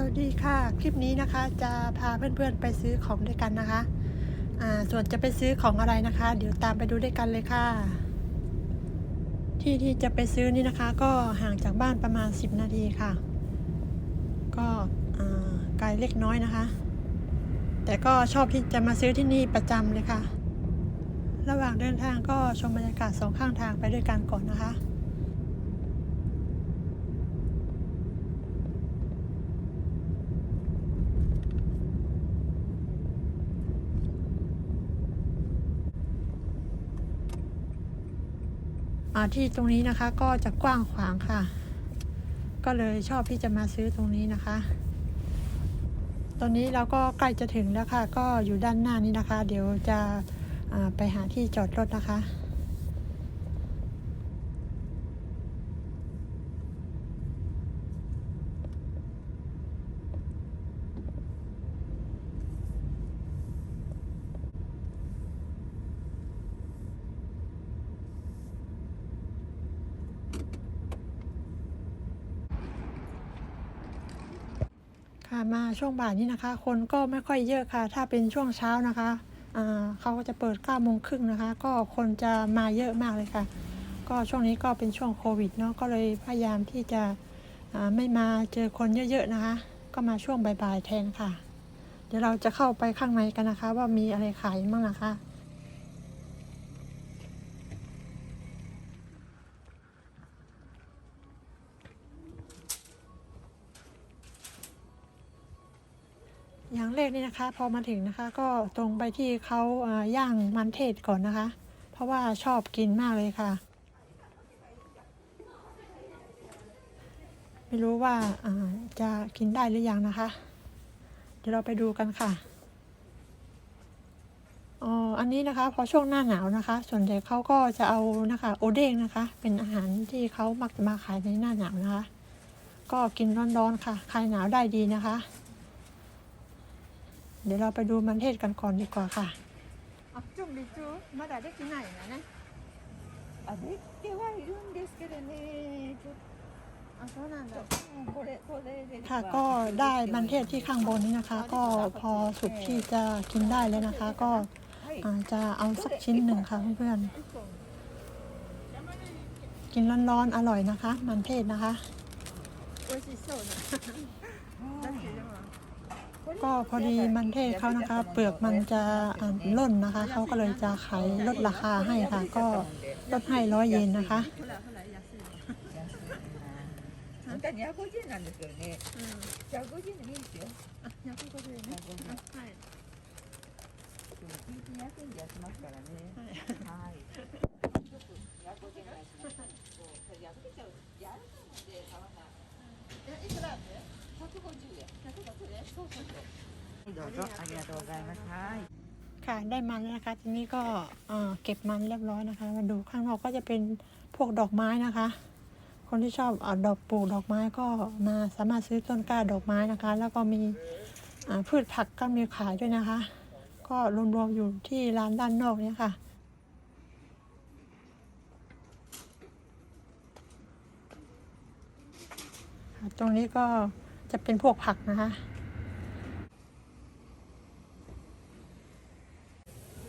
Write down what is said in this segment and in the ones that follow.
สวัสดีค่ะ คลิปนี้นะคะจะพาเพื่อนๆไปซื้อของด้วยกันนะคะ อ่า ส่วนจะไปซื้อของอะไรนะคะ เดี๋ยวตามไปดูด้วยกันเลยค่ะ ที่ที่จะไปซื้อนี่นะคะ ก็ห่างจากบ้านประมาณ 10 นาทีค่ะ ก็ไกลเล็กน้อยนะคะ แต่ก็ชอบที่จะมาซื้อที่นี่ประจำเลยค่ะ ระหว่างเดินทางก็ชมบรรยากาศสองข้างทางไปด้วยกันก่อนนะคะ ที่ตรงนี้นะคะก็จะกว้างขวางค่ะ ก็เลยชอบที่จะมาซื้อตรงนี้นะคะ ตอนนี้เราก็ใกล้จะถึงแล้วค่ะ ก็อยู่ด้านหน้านี้นะคะ เดี๋ยวจะไปหาที่จอดรถนะคะ ค่ะมาช่วงบ่ายนี้นะคะ คนก็ไม่ค่อยเยอะค่ะ ถ้าเป็นช่วงเช้านะคะเขาก็จะเปิด9โมงครึ่งนะคะ ก็คนจะมาเยอะมากเลยค่ะ ก็ช่วงนี้ก็เป็นช่วงโควิดเนาะก็เลยพยายามที่จะไม่มาเจอคนเยอะๆนะคะ ก็มาช่วงบ่ายๆแทนค่ะ เดี๋ยวเราจะเข้าไปข้างในกันนะคะ ว่ามีอะไรขายบ้างนะคะ อย่าง แรกนี่นะคะ พอมาถึงนะคะ ก็ตรงไปที่เขาย่างมันเทศก่อนนะคะ เพราะว่าชอบกินมากเลยค่ะ ไม่รู้ว่าจะกินได้หรือยังนะคะ เดี๋ยวเราไปดูกันค่ะอ๋ออันนี้นะคะ พอช่วงหน้าหนาวนะคะ ส่วนใหญ่เขาก็จะเอานะคะ โอเด้งนะคะ เป็นอาหารที่เขามักจะมาขายในหน้าหนาวนะคะ ก็กินร้อนๆค่ะคลายหนาวได้ดีนะคะ เดี๋ยวเราไปดูมันเทศกันก่อนดีกว่าค่ะจุ่มดิจูมาได้ได้กินไหนนะเนี่ย あできてはいるんですけどねちょっ อ๋อそうなんだとうんこれこれで ค่ะก็ได้มันเทศที่ข้างบนนี้นะคะ ก็พอสุกที่จะกินได้แล้วนะคะ ก็ はい อาจจะเอาสักชิ้นหนึ่งค่ะเพื่อนๆกินร้อนๆอร่อยนะคะ มันเทศนะคะ 美味しそうなだってでもこれ ก็พอดีมันเทศเขานะคะ เปลือกมันจะอ่าล่นนะคะเขาก็เลยจะขายลดราคาให้ค่ะ ก็ลดให้ร้อยเยนนะคะ ほらほら安いの本当は250円なんですけどね150円でもいいですよあ150円ね150円はいでも聞いて200円でやってますからねはいちょっと250円お願いしますそうそれ破けちゃう柔らかいので皮がいくらで 150円150円そうそうそうどうぞありがとうございますはい ค่ะได้มันแล้วนะคะ ทีนี้ก็เอ่อเก็บมันเรียบร้อยนะคะ มาดูข้างนอกก็จะเป็นพวกดอกไม้นะคะ คนที่ชอบเออดอกปลูกดอกไม้ก็มาสามารถซื้อต้นกล้าดอกไม้นะคะ แล้วก็มีอ่าพืชผักก็มีขายด้วยนะคะ ก็รวมๆอยู่ที่ร้านด้านนอกเนี่ยค่ะ ตรงนี้ก็ จะเป็นพวกผักนะคะ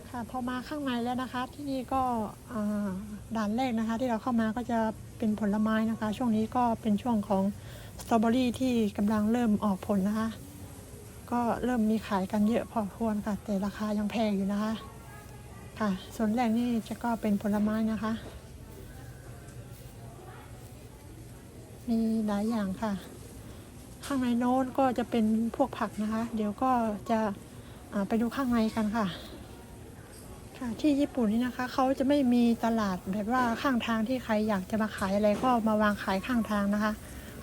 ค่ะพอมาข้างในแล้วนะคะ ที่นี่ก็ด่านแรกนะคะ ที่เราเข้ามาก็จะเป็นผลไม้นะคะ ช่วงนี้ก็เป็นช่วงของสตรอเบอรี่ที่กำลังเริ่มออกผลนะคะ ก็เริ่มมีขายกันเยอะพอควรค่ะ แต่ราคายังแพงอยู่นะคะ ค่ะส่วนแรกนี่จะก็เป็นผลไม้นะคะ มีหลายอย่างค่ะ ข้างในโน้นก็จะเป็นพวกผักนะคะ เดี๋ยวก็จะไปดูข้างในกันค่ะ ค่ะ ที่ญี่ปุ่นนี่นะคะเขาจะไม่มีตลาดแบบว่าข้างทางที่ใครอยากจะมาขายอะไรก็มาวางขายข้างทางนะคะ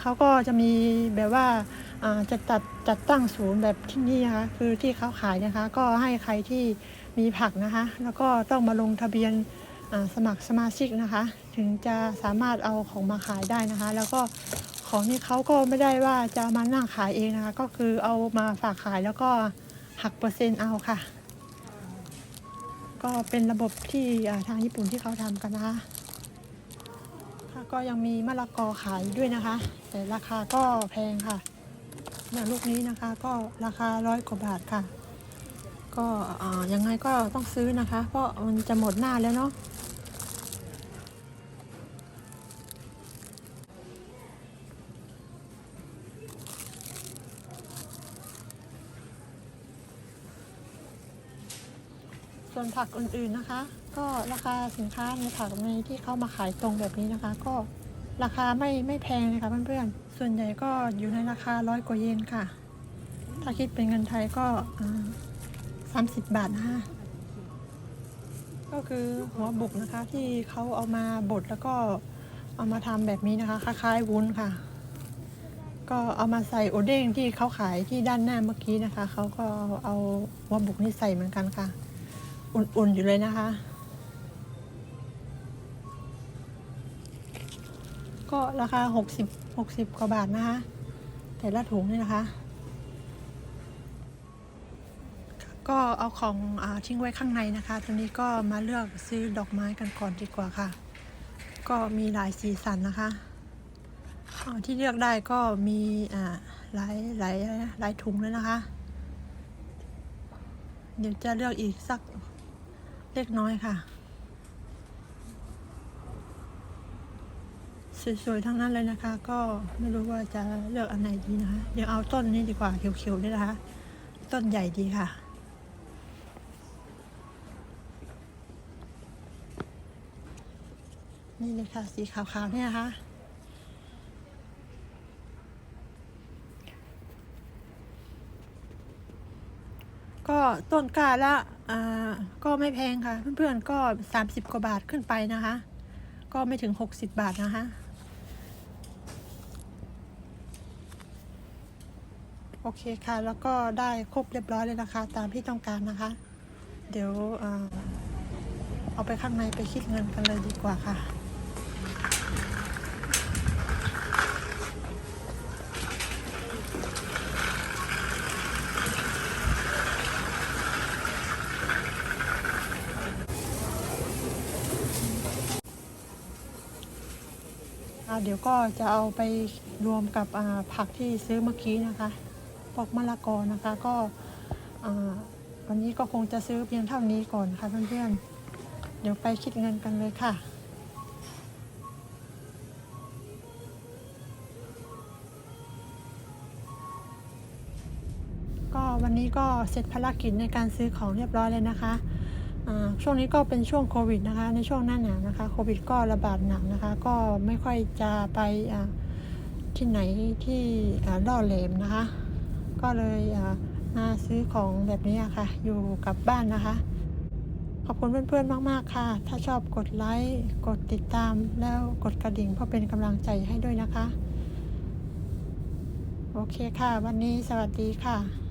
เขาก็จะมีแบบว่าจะจัดจัดตั้งศูนย์แบบที่นี่นะคะคือที่เขาขายนะคะ ก็ให้ใครที่มีผักนะคะ แล้วก็ต้องมาลงทะเบียนสมัครสมาชิกนะคะ ถึงจะสามารถเอาของมาขายได้นะคะ แล้วก็ ของนี่เขาก็ไม่ได้ว่าจะมานั่งขายเองนะคะ ก็คือเอามาฝากขายแล้วก็หักเปอร์เซ็นต์เอาค่ะ ก็เป็นระบบที่ทางญี่ปุ่นที่เขาทำกันนะคะก็ยังมีมะละกอขายด้วยนะคะ แต่ราคาก็แพงค่ะเนี่ยลูกนี้นะคะก็ราคาร้อยกว่าบาทค่ะ ก็ยังไงก็ต้องซื้อนะคะ เพราะมันจะหมดหน้าแล้วเนาะ ส่วนผักอื่นๆนะคะ ก็ราคาสินค้าในผักในที่เขามาขายตรงแบบนี้นะคะ ก็ราคาไม่ไม่แพงเลยค่ะเพื่อนๆ ส่วนใหญ่ก็อยู่ในราคาร้อยกว่าเยนค่ะ ถ้าคิดเป็นเงินไทยก็สามสิบบาทนะคะก็คือหัวบุกนะคะที่เขาเอามาบดแล้วก็เอามาทำแบบนี้นะคะคล้ายๆวุ้นค่ะ ก็เอามาใส่โอเด้งที่เขาขายที่ด้านหน้าเมื่อกี้นะคะเขาก็เอาหัวบุกนี่ใส่เหมือนกันค่ะ อุ่น ๆ อยู่เลยนะคะ ก็ราคา 60 60กว่าบาทนะคะ แต่ละถุงนี่นะคะ ก็เอาของอทิ้งไว้ข้างในนะคะทีนี้ก็มาเลือกซื้อดอกไม้กันก่อนดีกว่าค่ะ ก็มีหลายสีสันนะคะที่เลือกได้ก็มีหลายหลายหลายถุงเลยนะคะ เดี๋ยวจะเลือกอีกสัก เล็กน้อยค่ะ สวยๆทั้งนั้นเลยนะคะ ก็ไม่รู้ว่าจะเลือกอันไหนดีนะคะ เดี๋ยวเอาต้นนี้ดีกว่าเขียวๆนี่นะคะ ต้นใหญ่ดีค่ะนี่เลยค่ะสีขาวๆเนี่ยนะคะ ก็ต้นกาละ ก็ไม่แพงค่ะ เพื่อนๆก็ 30 กว่าบาทขึ้นไปนะคะ ก็ไม่ถึง 60 บาทนะคะ โอเคค่ะ แล้วก็ได้ครบเรียบร้อยเลยนะคะ ตามที่ต้องการนะคะ เดี๋ยวอเอาไปข้างในไปคิดเงินกันเลยดีกว่าค่ะ เดี๋ยวก็จะเอาไปรวมกับผักที่ซื้อเมื่อกี้นะคะปอกมะละกอนะคะก็วันนี้ก็คงจะซื้อเพียงเท่านี้ก่อนค่ะเพื่อนๆ เดี๋ยวไปคิดเงินกันเลยค่ะก็วันนี้ก็เสร็จภารกิจในการซื้อของเรียบร้อยเลยนะคะ ช่วงนี้ก็เป็นช่วงโควิดนะคะ ในช่วงหน้าหนาวนะคะ โควิดก็ระบาดหนักนะคะ ก็ไม่ค่อยจะไปที่ไหนที่ล่อแหลมนะคะ ก็เลยอ่ามาซื้อของแบบนี้ะค่ะ อยู่กับบ้านนะคะ ขอบคุณเพื่อนๆมาก ๆ ค่ะ ถ้าชอบกดไลค์ กดติดตาม แล้วกดกระดิ่งเพื่อเป็นกำลังใจให้ด้วยนะคะ โอเคค่ะ วันนี้สวัสดีค่ะ